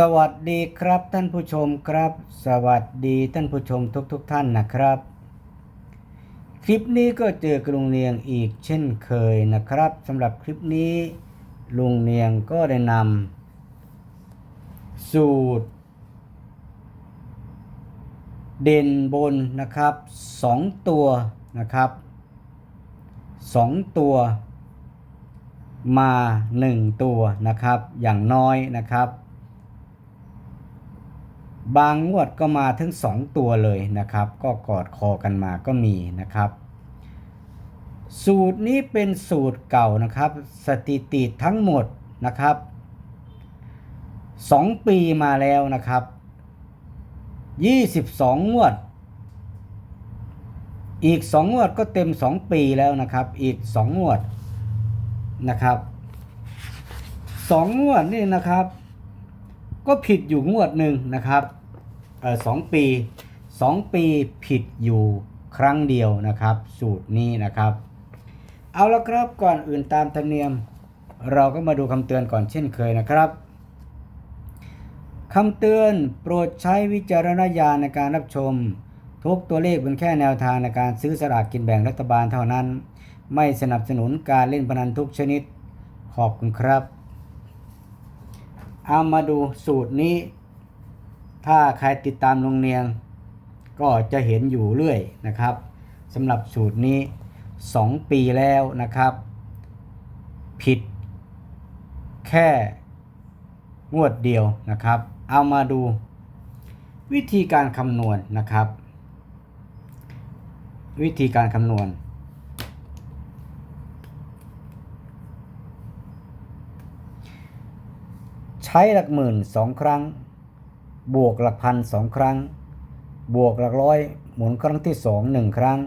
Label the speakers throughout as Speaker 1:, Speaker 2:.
Speaker 1: สวัสดีครับท่านผู้ชมครับ สวัสดีท่านผู้ชมทุกๆทท่านนะครับ คลิปนี้ก็เจอกรุงเนียงอีกเช่นเคยนะครับสำหรับคลิปนี้ ลุงเนียงก็ได้นำสูตร เด่นบนนะครับสองตัวนะครับสองตัว มาหนึ่งตัวนะครับ อย่างน้อยนะครับ บางงวดก็มาถึง 2 ตัวเลยนะครับ ก็กอดคอกันมาก็มีนะครับ สูตรนี้เป็นสูตรเก่านะครับ สถิติทั้งหมดนะครับ 2 ปีมาแล้วนะครับ 22 งวด อีก 2 งวดก็เต็ม 2 ปีแล้วนะครับ อีก 2 งวดนะครับสองวดนี่นะครับก็ผิดอยู่งวดหนึ่งนะครับ สองปีสองปีผิดอยู่ครั้งเดียวนะครับ สูตรนี้นะครับ เอาละครับก่อนอื่นตามธรรมเนียม เราก็มาดูคำเตือนก่อนเช่นเคยนะครับคำเตือนโปรดใช้วิจารณญาณในการรับชม ทุกตัวเลขเป็นแค่แนวทางในการซื้อสลากกินแบ่งรัฐบาลเท่านั้น ไม่สนับสนุนการเล่นพนันทุกชนิด ขอบคุณครับ เอามาดูสูตรนี้ ถ้าใครติดตามโรงเรียน ก็จะเห็นอยู่เรื่อยนะครับสำหรับสูตรนี้ 2 ปีแล้วนะครับ ผิด แค่งวดเดียวนะครับ เอามาดูวิธีการคำนวณนะครับ วิธีการคำนวณ ใช้หลักหมื่นสองครั้ง บวกหลักพันสองครั้ง บวกหลักร้อยหมุนครั้งที่สองหนึ่งครั้ง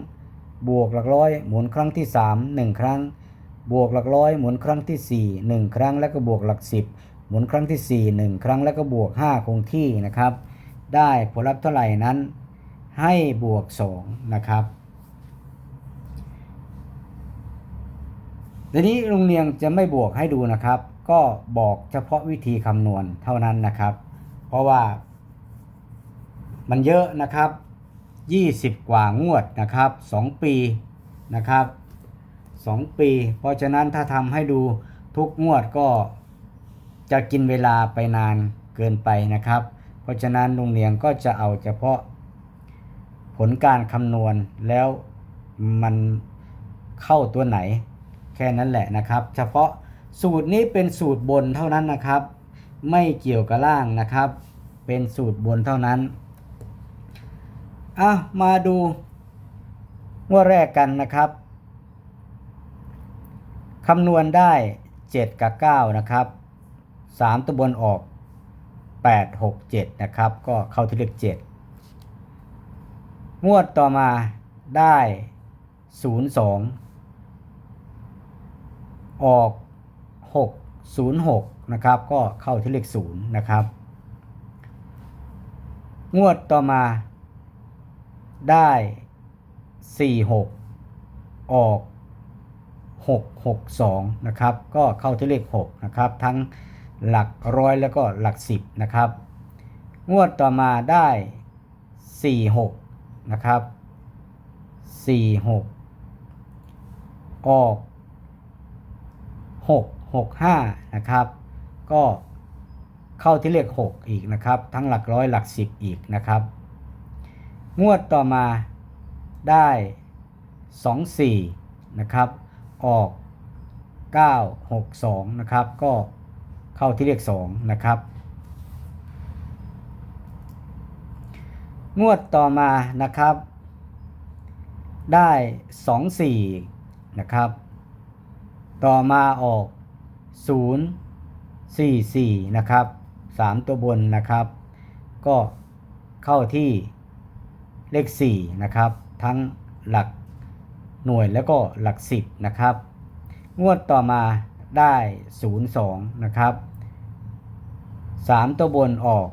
Speaker 1: บวกหลักร้อยหมุนครั้งที่สามหนึ่งครั้ง บวกหลักร้อยหมุนครั้งที่สี่หนึ่งครั้ง แล้วก็บวกหลักสิบหมุนครั้งที่สี่หนึ่งครั้งแล้วก็บวกห้าคงที่นะครับ ได้ผลลัพธ์เท่าไหร่นั้น ให้บวกสองนะครับทีนี้ลุงเนียงจะไม่บวกให้ดูนะครับ ก็บอกเฉพาะวิธีคำนวณเท่านั้นนะครับ เพราะว่า มันเยอะนะครับ 20 กว่างวดนะครับ 2 ปีนะครับ 2 ปี เพราะฉะนั้นถ้าทำให้ดูทุกงวดก็จะกินเวลาไปนานเกินไปนะครับ เพราะฉะนั้นลุงเนียงก็จะเอาเฉพาะผลการคำนวณแล้วมันเข้าตัวไหนแค่นั้นแหละนะครับ เฉพาะสูตรนี้เป็นสูตรบนเท่านั้นนะครับ ไม่เกี่ยวกับล่างนะครับ เป็นสูตรบนเท่านั้น อะมาดูงวดแรกกันนะครับคำนวณได้ 7 กับ 9 นะครับ 3 ตัวบนออก 8 6 7 นะครับ ก็เข้าที่เลข7งวดต่อมาได้ 0 2 ออก 606 นะครับ ก็เข้าที่เลข0นะครับ งวดต่อมา ได้46ออก662นะครับ ก็เข้าที่เลข6นะครับ ทั้งหลักร้อยแล้วก็หลัก10นะครับ งวดต่อมาได้46นะครับ46ออก6 6 5นะครับ ก็เข้าที่เลข6อีกนะครับ ทั้งหลักร้อยหลัก10อีกนะครับ งวดต่อมาได้ 2 4 นะครับ ออก 9 6 2 นะครับ ก็เข้าที่เลข2นะครับ งวดต่อมานะครับ ได้ 2 4 นะครับ ต่อมาออก 0 4 4 นะครับ 3 ตัวบนนะครับ ก็เข้าที่ เลข4นะครับทั้งหลักหน่วยแล้วก็หลัก 10นะครับ งวดต่อมาได้ 0 2นะครับ3 ตัวบนออก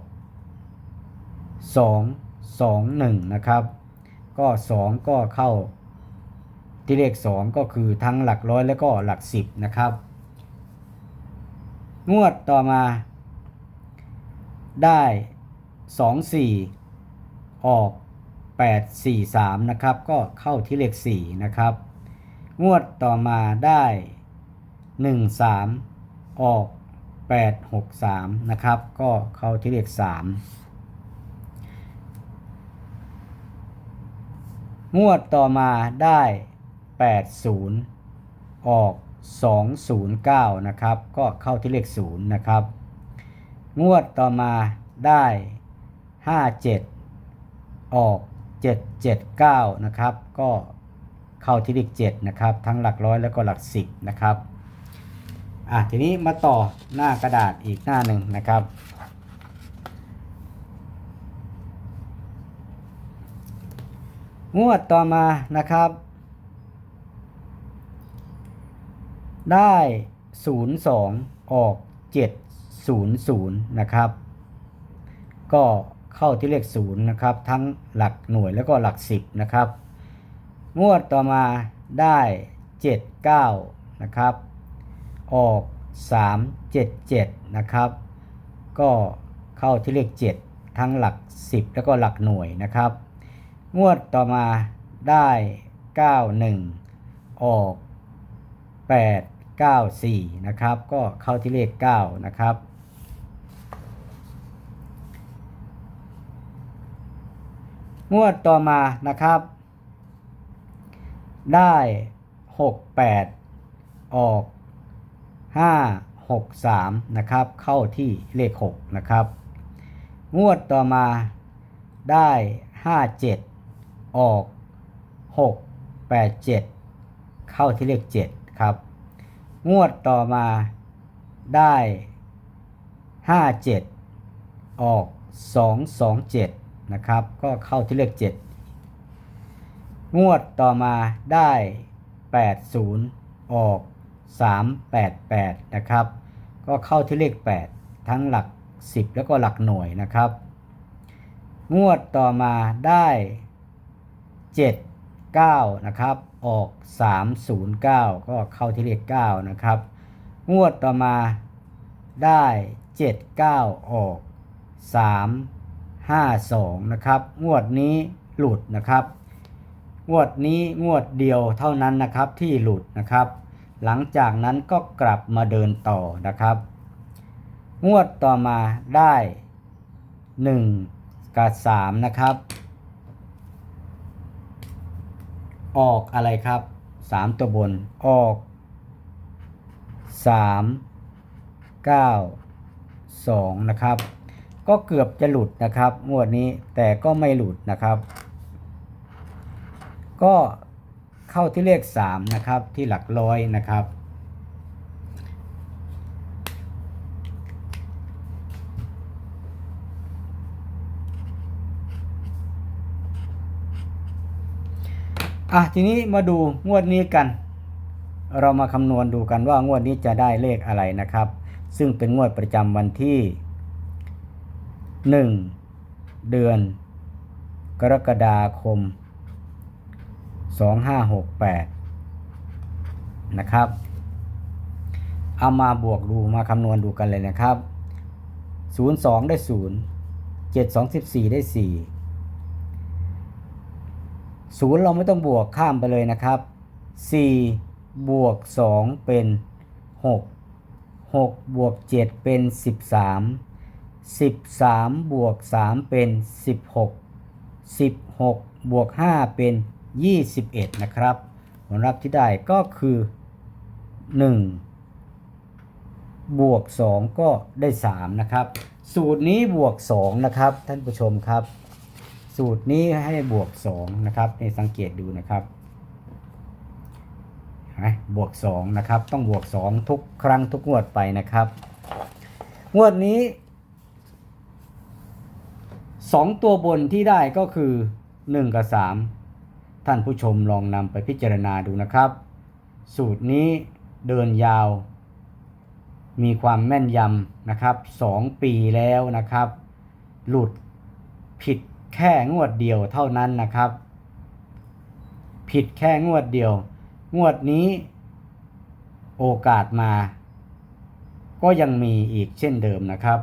Speaker 1: 2 2 1นะครับก็ 2 ก็เข้าที่เลข 2 ก็คือทั้งหลักร้อยแล้วก็หลัก 10นะครับ งวดต่อมาได้สองสี่ออก แปดสี่สามนะครับ ก็เข้าที่เลขสี่นะครับ งวดต่อมาได้หนึ่งสามออกแปดหกสามนะครับ ก็เข้าที่เลขสามงวดต่อมาได้แปดศูนย์ออกสองศูนย์เก้านะครับ ก็เข้าที่เลขศูนย์นะครับ งวดต่อมาได้ห้าเจ็ดออก เจ็ดเจ็ดเก้านะครับ ก็เข้าที่เลขเจ็ดนะครับ ทั้งหลักร้อยแล้วก็หลักสิบนะครับ อะ ทีนี้มาต่อหน้ากระดาษอีกหน้าหนึ่งนะครับ งวดต่อมานะครับ ได้ 02 ออก 700 นะครับ ก็ เข้าที่เลข0นะครับ ทั้งหลักหน่วยแล้วก็หลัก10นะครับ งวดต่อมาได้79นะครับ ออก377นะครับ ก็เข้าที่เลข7ทั้งหลัก10แล้วก็หลักหน่วยนะครับ งวดต่อมาได้91ออก894นะครับ ก็เข้าที่เลข9นะครับ งวดต่อมานะครับ ได้ 68 ออก 563 นะครับ เข้าที่เลข 6 นะครับ งวดต่อมาได้ 57 ออก 6 8 7 เข้าที่เลข 7 ครับ งวดต่อมาได้ 57 ออก 2 2 7 นะครับ ก็เข้าที่เลข 7 งวดต่อมาได้ 80 ออก 388 นะครับ ก็เข้าที่เลข 8 ทั้งหลัก 10 แล้วก็หลักหน่วยนะครับ งวดต่อมาได้ 7 9 นะครับ ออก 309 ก็เข้าที่เลข 9 นะครับ งวดต่อมาได้ 7 9 ออก 3 5 2 นะครับ งวดนี้หลุดนะครับ งวดนี้งวดเดียวเท่านั้นนะครับที่หลุดนะครับ หลังจากนั้นก็กลับมาเดินต่อนะครับ งวดต่อมาได้ 1 กับ 3 นะครับ ออกอะไรครับ 3 ตัวบนออก 3 9 2 นะครับ ก็เกือบจะหลุดนะครับ งวดนี้แต่ก็ไม่หลุดนะครับ ก็เข้าที่เลข 3 นะครับ ที่หลักร้อยนะครับ อะ ทีนี้มาดูงวดนี้กัน เรามาคำนวณดูกันว่างวดนี้จะได้เลขอะไรนะครับ ซึ่งเป็นงวดประจำวันที่ 1 เดือน กรกฎาคม 2568 นะครับ เอามาบวกดูมาคำนวณดูกันเลยนะครับ 02 ได้ 0 7 2 14 ได้4ศูนย์เราไม่ต้องบวกข้ามไปเลยนะครับ 4 บวก 2 เป็น 6 6 บวก 7 เป็น 13 13 บวก 3 เป็น 16 16 บวก 5 เป็น 21 นะครับ ผลลัพธ์ที่ได้ก็คือ 1 บวก 2 ก็ได้ 3 นะครับ สูตรนี้บวก 2 นะครับ ท่านผู้ชมครับ สูตรนี้ให้บวก 2 นะครับให้สังเกตดูนะครับบวก 2 นะครับ ต้องบวก 2 ทุกครั้งทุกงวดไปนะครับ งวดนี้ 2ตัวบนที่ได้ก็คือ 1 กับ 3 ท่านผู้ชมลองนำไปพิจารณาดูนะครับ สูตรนี้เดินยาว มีความแม่นยำนะครับ 2 ปีแล้วนะครับ หลุดผิดแค่งวดเดียวเท่านั้นนะครับ ผิดแค่งวดเดียว งวดนี้โอกาสมา ก็ยังมีอีกเช่นเดิมนะครับ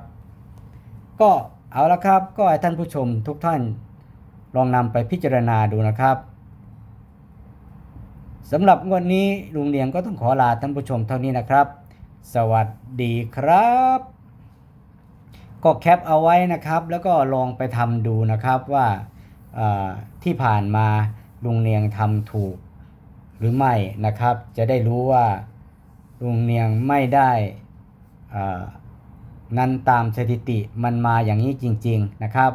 Speaker 1: ก็ เอาละครับ ก็ให้ท่านผู้ชมทุกท่านลองนำไปพิจารณาดูนะครับสำหรับงวดนี้ลุงเลียงก็ต้องขอลาท่านผู้ชมเท่านี้นะครับ สวัสดีครับ ก็แคปเอาไว้นะครับ แล้วก็ลองไปทำดูนะครับว่าที่ผ่านมาลุงเนียงทำถูกหรือไม่นะครับ จะได้รู้ว่าลุงเนียงไม่ได้อ่อ นั้นตามสถิติมันมาอย่างนี้จริง ๆนะครับ